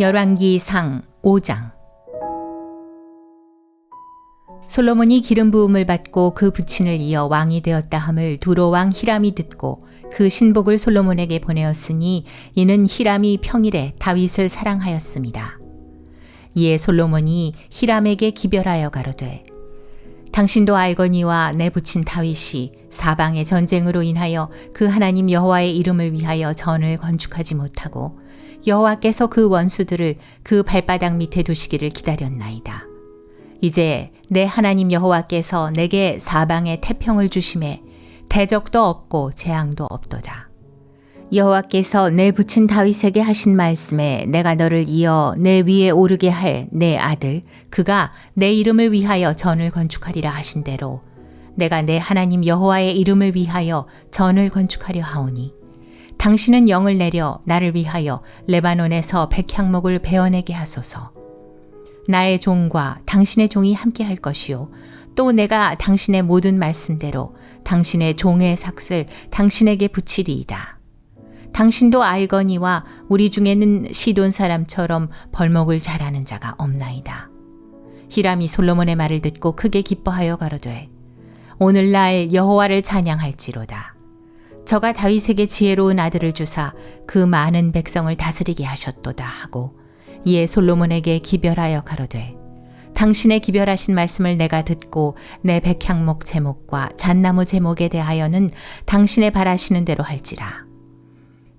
열왕기상 5장 솔로몬이 기름 부음을 받고 그 부친을 이어 왕이 되었다 함을 두로 왕 히람이 듣고 그 신복을 솔로몬에게 보내었으니 이는 히람이 평일에 다윗을 사랑하였습니다. 이에 솔로몬이 히람에게 기별하여 가로되 당신도 알거니와 내 부친 다윗이 사방의 전쟁으로 인하여 그 하나님 여호와의 이름을 위하여 전을 건축하지 못하고 여호와께서 그 원수들을 그 발바닥 밑에 두시기를 기다렸나이다. 이제 내 하나님 여호와께서 내게 사방에 태평을 주심에 대적도 없고 재앙도 없도다. 여호와께서 내 부친 다윗에게 하신 말씀에 내가 너를 이어 내 위에 오르게 할 내 아들 그가 내 이름을 위하여 전을 건축하리라 하신 대로 내가 내 하나님 여호와의 이름을 위하여 전을 건축하려 하오니 당신은 영을 내려 나를 위하여 레바논에서 백향목을 베어내게 하소서. 나의 종과 당신의 종이 함께 할 것이요. 또 내가 당신의 모든 말씀대로 당신의 종의 삭슬 당신에게 붙이리이다. 당신도 알거니와 우리 중에는 시돈 사람처럼 벌목을 잘하는 자가 없나이다. 히람이 솔로몬의 말을 듣고 크게 기뻐하여 가로되 오늘날 여호와를 찬양할지로다. 저가 다윗에게 지혜로운 아들을 주사 그 많은 백성을 다스리게 하셨도다 하고 이에 솔로몬에게 기별하여 가로되 당신의 기별하신 말씀을 내가 듣고 내 백향목 제목과 잣나무 제목에 대하여는 당신의 바라시는 대로 할지라.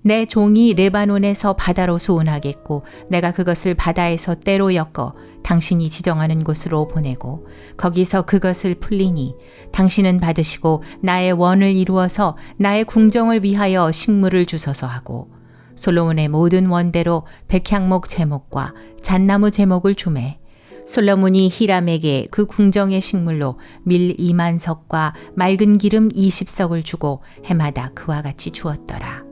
내 종이 레바논에서 바다로 수운하겠고 내가 그것을 바다에서 때로 엮어 당신이 지정하는 곳으로 보내고 거기서 그것을 풀리니 당신은 받으시고 나의 원을 이루어서 나의 궁정을 위하여 식물을 주소서 하고 솔로몬의 모든 원대로 백향목 제목과 잣나무 제목을 주매 솔로몬이 히람에게 그 궁정의 식물로 밀 2만 석과 맑은 기름 20석을 주고 해마다 그와 같이 주었더라.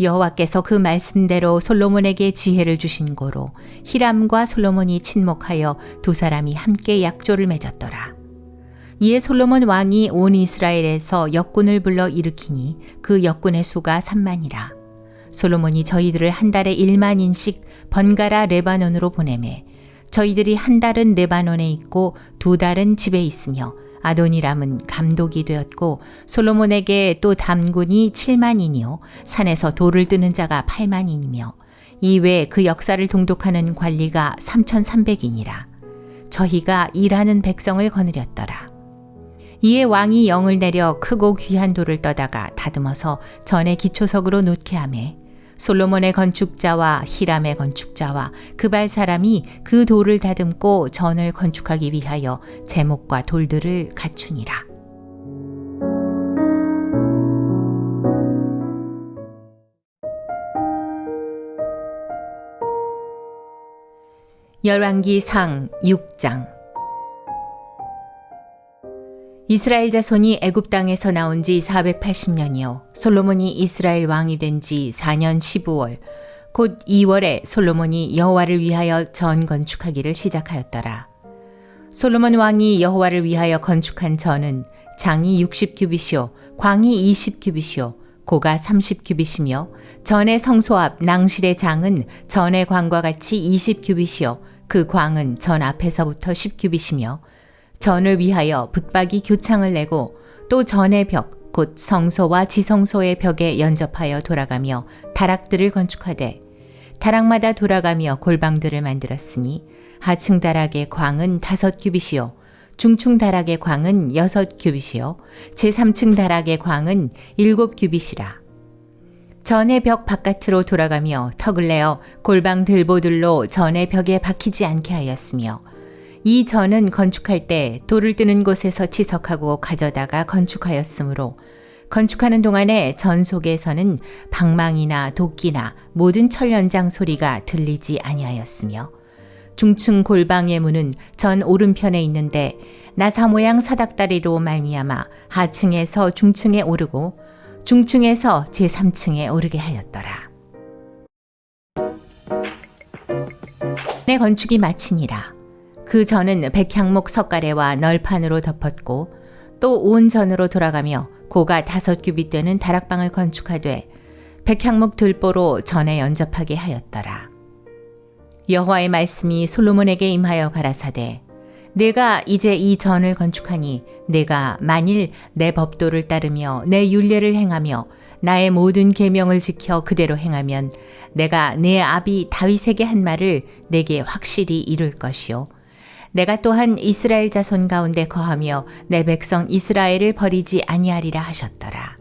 여호와께서 그 말씀대로 솔로몬에게 지혜를 주신 고로 히람과 솔로몬이 친목하여 두 사람이 함께 약조를 맺었더라. 이에 솔로몬 왕이 온 이스라엘에서 역군을 불러 일으키니 그 역군의 수가 3만이라. 솔로몬이 저희들을 한 달에 1만인씩 번갈아 레바논으로 보내매 저희들이 한 달은 레바논에 있고 두 달은 집에 있으며 아도니람은 감독이 되었고 솔로몬에게 또 담군이 7만이니요. 산에서 돌을 뜨는 자가 8만이며 이외 그 역사를 동독하는 관리가 3,300이니라 저희가 일하는 백성을 거느렸더라. 이에 왕이 영을 내려 크고 귀한 돌을 떠다가 다듬어서 전에 기초석으로 놓게 하매 솔로몬의 건축자와 히람의 건축자와 그발 사람이 그 돌을 다듬고 전을 건축하기 위하여 제목과 돌들을 갖추니라. 열왕기 상 6장 이스라엘 자손이 애굽 땅에서 나온 지 480년이요 솔로몬이 이스라엘 왕이 된 지 4년 15월 곧 2월에 솔로몬이 여호와를 위하여 전 건축하기를 시작하였더라. 솔로몬 왕이 여호와를 위하여 건축한 전은 장이 60규빗이요 광이 20규빗이요 고가 30규빗이며 전의 성소 앞 낭실의 장은 전의 광과 같이 20규빗이요 그 광은 전 앞에서부터 10규빗이며 전을 위하여 붙박이 교창을 내고 또 전의 벽, 곧 성소와 지성소의 벽에 연접하여 돌아가며 다락들을 건축하되 다락마다 돌아가며 골방들을 만들었으니 하층 다락의 광은 다섯 규빗이요 중층 다락의 광은 여섯 규빗이요 제3층 다락의 광은 일곱 규빗이라. 전의 벽 바깥으로 돌아가며 턱을 내어 골방 들보들로 전의 벽에 박히지 않게 하였으며 이 전은 건축할 때 돌을 뜨는 곳에서 치석하고 가져다가 건축하였으므로 건축하는 동안에 전 속에서는 방망이나 도끼나 모든 철 연장 소리가 들리지 아니하였으며 중층 골방의 문은 전 오른편에 있는데 나사 모양 사닥다리로 말미암아 하층에서 중층에 오르고 중층에서 제3층에 오르게 하였더라. 내 건축이 마치니라. 그 전은 백향목 석가래와 널판으로 덮었고 또 온 전으로 돌아가며 고가 다섯 규빗 되는 다락방을 건축하되 백향목 들보로 전에 연접하게 하였더라. 여호와의 말씀이 솔로몬에게 임하여 가라사대 내가 이제 이 전을 건축하니 내가 만일 내 법도를 따르며 내 율례를 행하며 나의 모든 계명을 지켜 그대로 행하면 내가 내 아비 다윗에게 한 말을 내게 확실히 이룰 것이요 내가 또한 이스라엘 자손 가운데 거하며 내 백성 이스라엘을 버리지 아니하리라 하셨더라.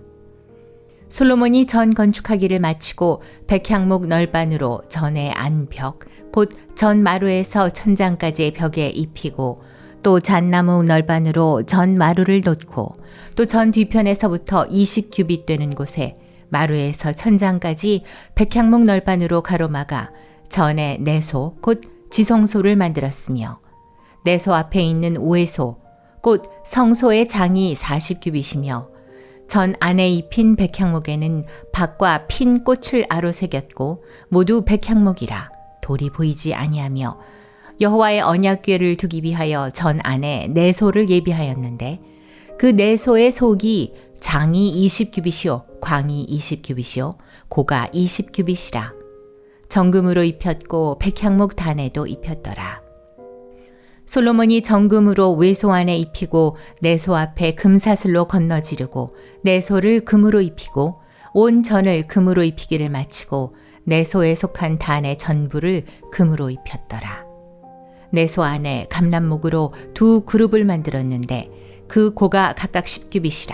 솔로몬이 전 건축하기를 마치고 백향목 널반으로 전의 안벽 곧 전 마루에서 천장까지의 벽에 입히고 또 잣나무 널반으로 전 마루를 놓고 또 전 뒤편에서부터 20규빗 되는 곳에 마루에서 천장까지 백향목 널반으로 가로막아 전에 내소 곧 지성소를 만들었으며 내소 앞에 있는 오해소 곧 성소의 장이 40규빗이며 전 안에 입힌 백향목에는 박과 핀 꽃을 아로 새겼고 모두 백향목이라 돌이 보이지 아니하며 여호와의 언약궤를 두기 위하여 전 안에 내소를 예비하였는데 그 내소의 속이 장이 20규빗이요 광이 20규빗이요 고가 20규빗이라 정금으로 입혔고 백향목 단에도 입혔더라. 솔로몬이 정금으로 외소 안에 입히고 내 소 앞에 금사슬로 건너지르고 내 소를 금으로 입히고 온 전을 금으로 입히기를 마치고 내 소에 속한 단의 전부를 금으로 입혔더라. 내 소 안에 감람목으로 두 그룹을 만들었는데 그 고가 각각 10규빗이라.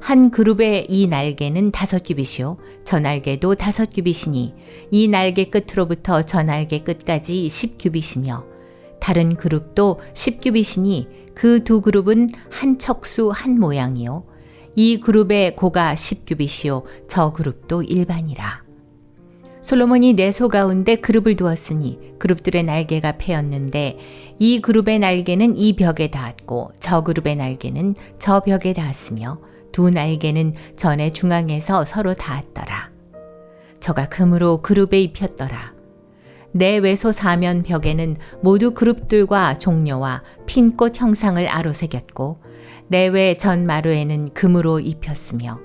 한 그룹의 이 날개는 다섯 규빗이요, 저 날개도 다섯 규빗이니 이 날개 끝으로부터 저 날개 끝까지 10규빗이며 다른 그룹도 10규빗이니 그 두 그룹은 한 척수 한 모양이요. 이 그룹의 고가 10규빗이요. 저 그룹도 일반이라. 솔로몬이 내소 가운데 그룹을 두었으니 그룹들의 날개가 패였는데 이 그룹의 날개는 이 벽에 닿았고 저 그룹의 날개는 저 벽에 닿았으며 두 날개는 전의 중앙에서 서로 닿았더라. 저가 금으로 그룹에 입혔더라. 내 외소 사면 벽에는 모두 그룹들과 종려와 핀꽃 형상을 아로새겼고 내외 전 마루에는 금으로 입혔으며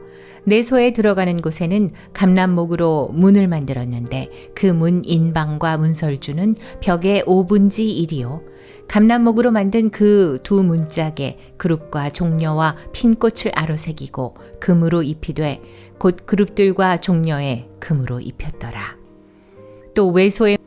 내소에 들어가는 곳에는 감람목으로 문을 만들었는데 그 문 인방과 문설주는 벽의 5분지 1이요. 감람목으로 만든 그 두 문짝에 그룹과 종려와 핀꽃을 아로새기고 금으로 입히되 곧 그룹들과 종려에 금으로 입혔더라. 또 외소의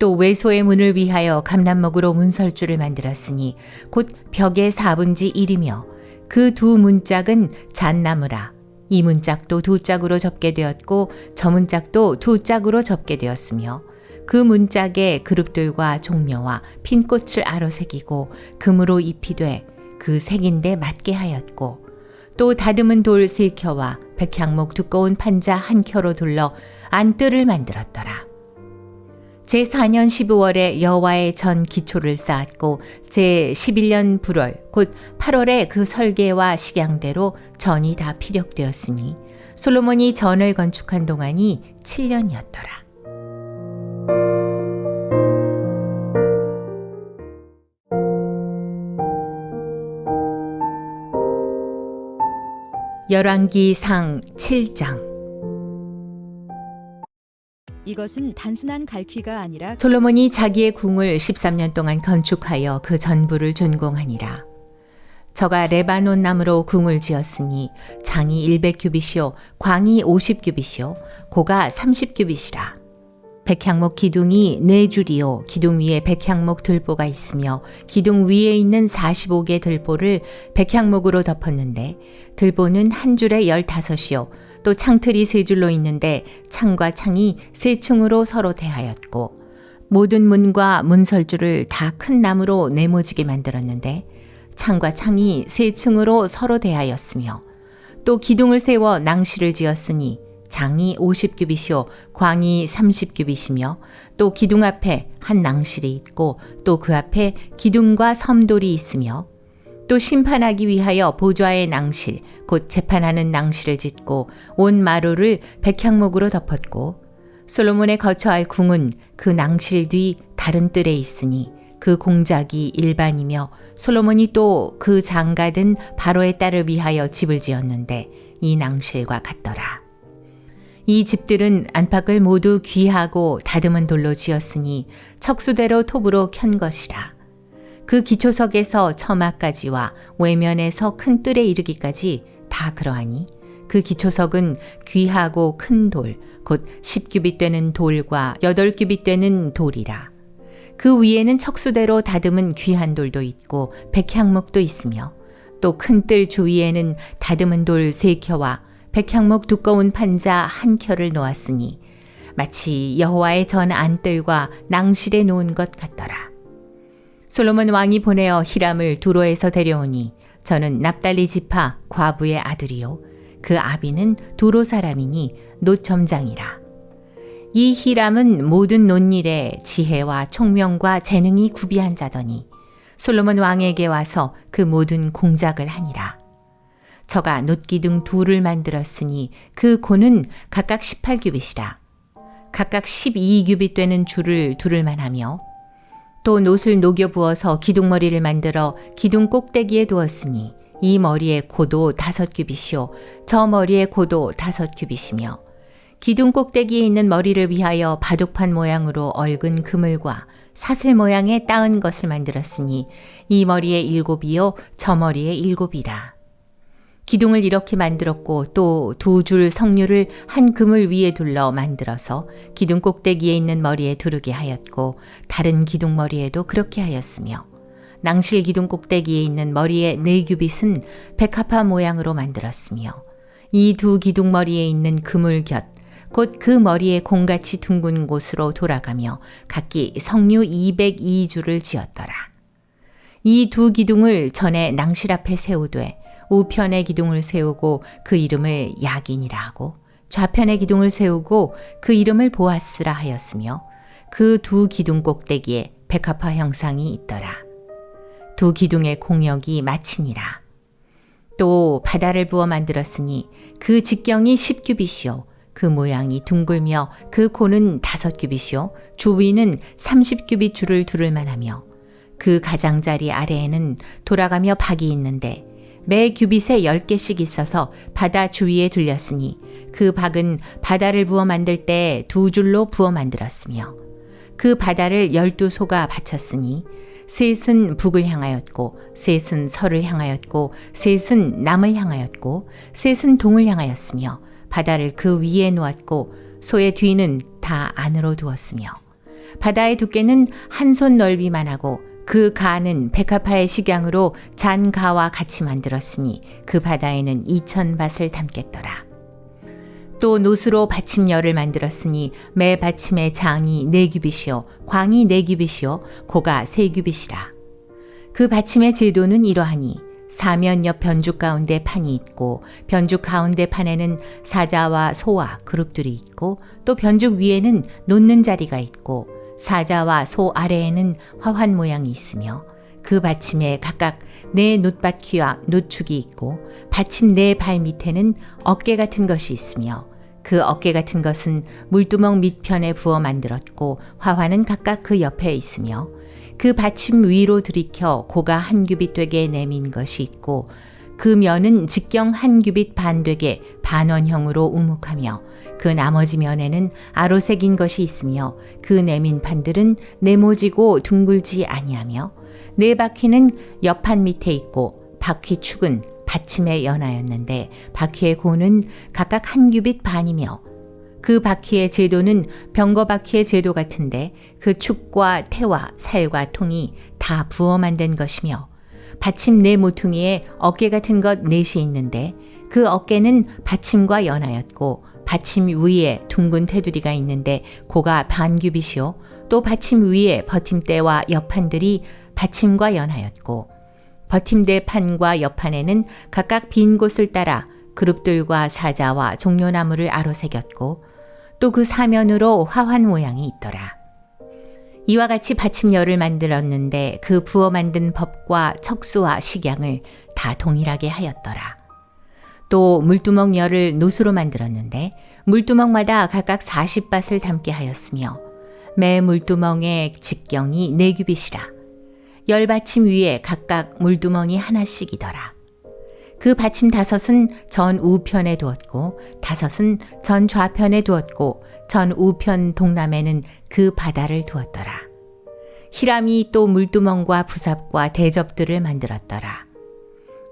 또 외소의 문을 위하여 감람목으로 문설주를 만들었으니 곧 벽의 4분지 1이며 그 두 문짝은 잣나무라. 이 문짝도 두 짝으로 접게 되었고 저 문짝도 두 짝으로 접게 되었으며 그 문짝에 그룹들과 종려와 핀꽃을 아로 새기고 금으로 입히되 그 색인데 맞게 하였고 또 다듬은 돌 세 켜와 백향목 두꺼운 판자 한 켜로 둘러 안뜰을 만들었더라. 제4년 12월에 여호와의 전 기초를 쌓았고 제11년 불월 곧 8월에 그 설계와 식양대로 전이 다 피력되었으니 솔로몬이 전을 건축한 동안이 7년이었더라. 열왕기상 7장 이것은 단순한 갈퀴가 아니라 솔로몬이 자기의 궁을 13년 동안 건축하여 그 전부를 준공하니라. 저가 레바논 나무로 궁을 지었으니 장이 100규빗이요 광이 50규빗이요 고가 30규빗이라. 백향목 기둥이 네 줄이요 기둥 위에 백향목 들보가 있으며 기둥 위에 있는 45개 들보를 백향목으로 덮었는데 들보는 한 줄에 15이요 또 창틀이 세 줄로 있는데 창과 창이 세 층으로 서로 대하였고 모든 문과 문설주를 다 큰 나무로 네모지게 만들었는데 창과 창이 세 층으로 서로 대하였으며 또 기둥을 세워 낭시를 지었으니 장이 50규빗이요 광이 30규빗이며 또 기둥 앞에 한 낭실이 있고 또 그 앞에 기둥과 섬돌이 있으며 또 심판하기 위하여 보좌의 낭실, 곧 재판하는 낭실을 짓고 온 마루를 백향목으로 덮었고 솔로몬의 거처할 궁은 그 낭실 뒤 다른 뜰에 있으니 그 공작이 일반이며 솔로몬이 또 그 장가든 바로의 딸을 위하여 집을 지었는데 이 낭실과 같더라. 이 집들은 안팎을 모두 귀하고 다듬은 돌로 지었으니 척수대로 톱으로 켠 것이라. 그 기초석에서 처마까지와 외면에서 큰 뜰에 이르기까지 다 그러하니 그 기초석은 귀하고 큰 돌, 곧 10규빗 되는 돌과 8규빗 되는 돌이라. 그 위에는 척수대로 다듬은 귀한 돌도 있고 백향목도 있으며 또 큰 뜰 주위에는 다듬은 돌 세 켜와 백향목 두꺼운 판자 한 켜를 놓았으니 마치 여호와의 전 안뜰과 낭실에 놓은 것 같더라. 솔로몬 왕이 보내어 히람을 두로에서 데려오니 저는 납달리 지파 과부의 아들이요 그 아비는 두로 사람이니 노점장이라. 이 히람은 모든 논일에 지혜와 총명과 재능이 구비한 자더니 솔로몬 왕에게 와서 그 모든 공작을 하니라. 저가 놋기둥 둘을 만들었으니 그 고는 각각 18규빗이라. 각각 12규빗 되는 줄을 두를만 하며 또 놋을 녹여 부어서 기둥머리를 만들어 기둥 꼭대기에 두었으니 이 머리의 고도 다섯 규빗이요 저 머리의 고도 다섯 규빗이며 기둥 꼭대기에 있는 머리를 위하여 바둑판 모양으로 얽은 그물과 사슬 모양의 따은 것을 만들었으니 이 머리의 일곱이요 저 머리의 일곱이라. 기둥을 이렇게 만들었고 또 두 줄 석류를 한 그물 위에 둘러 만들어서 기둥 꼭대기에 있는 머리에 두르게 하였고 다른 기둥 머리에도 그렇게 하였으며 낭실 기둥 꼭대기에 있는 머리의 네 규빗은 백합화 모양으로 만들었으며 이 두 기둥 머리에 있는 그물 곁 곧 그 머리에 공같이 둥근 곳으로 돌아가며 각기 석류 202줄을 지었더라. 이 두 기둥을 전에 낭실 앞에 세우되 우편의 기둥을 세우고 그 이름을 야긴이라 하고 좌편의 기둥을 세우고 그 이름을 보아스라 하였으며 그 두 기둥 꼭대기에 백합화 형상이 있더라. 두 기둥의 공역이 마치니라. 또 바다를 부어 만들었으니 그 직경이 10규빗이요 그 모양이 둥글며 그 고는 다섯 규빗이요 주위는 30규빗 줄을 두를 만하며 그 가장자리 아래에는 돌아가며 박이 있는데 매 규빗에 10개씩 있어서 바다 주위에 둘렸으니 그 박은 바다를 부어 만들 때 두 줄로 부어 만들었으며 그 바다를 열두 소가 바쳤으니 셋은 북을 향하였고 셋은 서를 향하였고 셋은 남을 향하였고 셋은 동을 향하였으며 바다를 그 위에 놓았고 소의 뒤는 다 안으로 두었으며 바다의 두께는 한 손 넓이만 하고 그 가는 백합화의 식양으로 잔가와 같이 만들었으니 그 바다에는 이천 밭을 담겠더라. 또 노스로 받침열을 만들었으니 매 받침의 장이 네 규빗이요 광이 네 규빗이요 고가 세 규빗이라. 그 받침의 제도는 이러하니 사면 옆 변죽 가운데 판이 있고 변죽 가운데 판에는 사자와 소와 그룹들이 있고 또 변죽 위에는 놓는 자리가 있고 사자와 소 아래에는 화환 모양이 있으며 그 받침에 각각 네 놋바퀴와 놋축이 있고 받침 네 발 밑에는 어깨 같은 것이 있으며 그 어깨 같은 것은 물두멍 밑편에 부어 만들었고 화환은 각각 그 옆에 있으며 그 받침 위로 들이켜 고가 한 규빗 되게 내민 것이 있고 그 면은 직경 한 규빗 반 되게 반원형으로 우묵하며 그 나머지 면에는 아로색인 것이 있으며 그 내민 판들은 네모지고 둥글지 아니하며 네 바퀴는 옆판 밑에 있고 바퀴 축은 받침에 연하였는데 바퀴의 고는 각각 한 규빗 반이며 그 바퀴의 제도는 병거 바퀴의 제도 같은데 그 축과 태와 살과 통이 다 부어 만든 것이며 받침 네 모퉁이에 어깨 같은 것 넷이 있는데 그 어깨는 받침과 연하였고 받침 위에 둥근 테두리가 있는데 고가 반 규빗이요 또 받침 위에 버팀대와 옆판들이 받침과 연하였고 버팀대 판과 옆판에는 각각 빈 곳을 따라 그룹들과 사자와 종려나무를 아로새겼고 또 그 사면으로 화환 모양이 있더라. 이와 같이 받침열을 만들었는데 그 부어 만든 법과 척수와 식양을 다 동일하게 하였더라. 또 물두멍 열을 노수로 만들었는데 물두멍마다 각각 40밭을 담게 하였으며 매 물두멍의 직경이 네 규빗이라 열 받침 위에 각각 물두멍이 하나씩이더라. 그 받침 다섯은 전 우편에 두었고 다섯은 전 좌편에 두었고 전 우편 동남에는 그 바다를 두었더라. 히람이 또 물두멍과 부삽과 대접들을 만들었더라.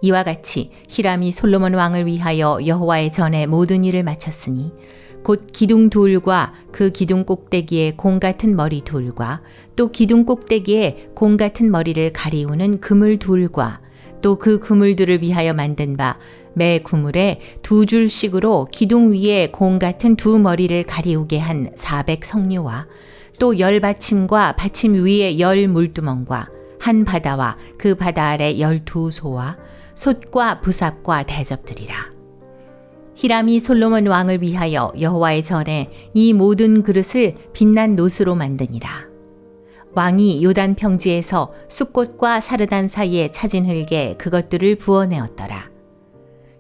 이와 같이 히람이 솔로몬 왕을 위하여 여호와의 전에 모든 일을 마쳤으니 곧 기둥 둘과 그 기둥 꼭대기에 공 같은 머리 둘과 또 기둥 꼭대기에 공 같은 머리를 가리우는 그물 둘과 또 그 그물들을 위하여 만든 바 매 그물에 두 줄씩으로 기둥 위에 공 같은 두 머리를 가리우게 한400 석류와 또 열 받침과 받침 위에 열 물두멍과 한 바다와 그 바다 아래 열두 소와 솥과 부삽과 대접들이라. 히람이 솔로몬 왕을 위하여 여호와의 전에 이 모든 그릇을 빛난 노스로 만드니라. 왕이 요단 평지에서 숫꽃과 사르단 사이에 차진 흙에 그것들을 부어내었더라.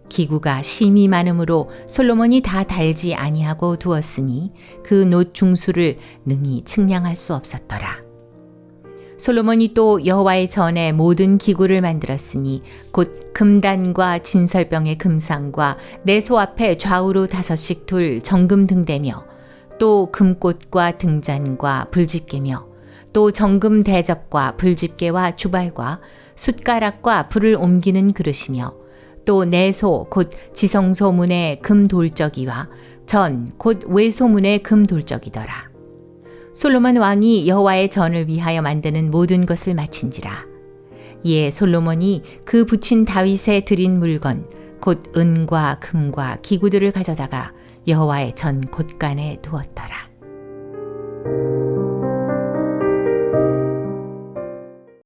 기구가 심이 많으므로 솔로몬이 다 달지 아니하고 두었으니 그노 중수를 능히 측량할 수 없었더라. 솔로몬이 또 여호와의 전에 모든 기구를 만들었으니 곧 금단과 진설병의 금상과 내 소 앞에 좌우로 다섯씩 둘 정금 등대며 또 금꽃과 등잔과 불집게며 또 정금 대접과 불집게와 주발과 숟가락과 불을 옮기는 그릇이며 또 내소 곧 지성소 문의 금 돌적이와 전 곧 외소 문의 금 돌적이더라. 솔로몬 왕이 여호와의 전을 위하여 만드는 모든 것을 마친지라. 이에 솔로몬이 그 붙인 다윗에 드린 물건 곧 은과 금과 기구들을 가져다가 여호와의 전 곳간에 두었더라.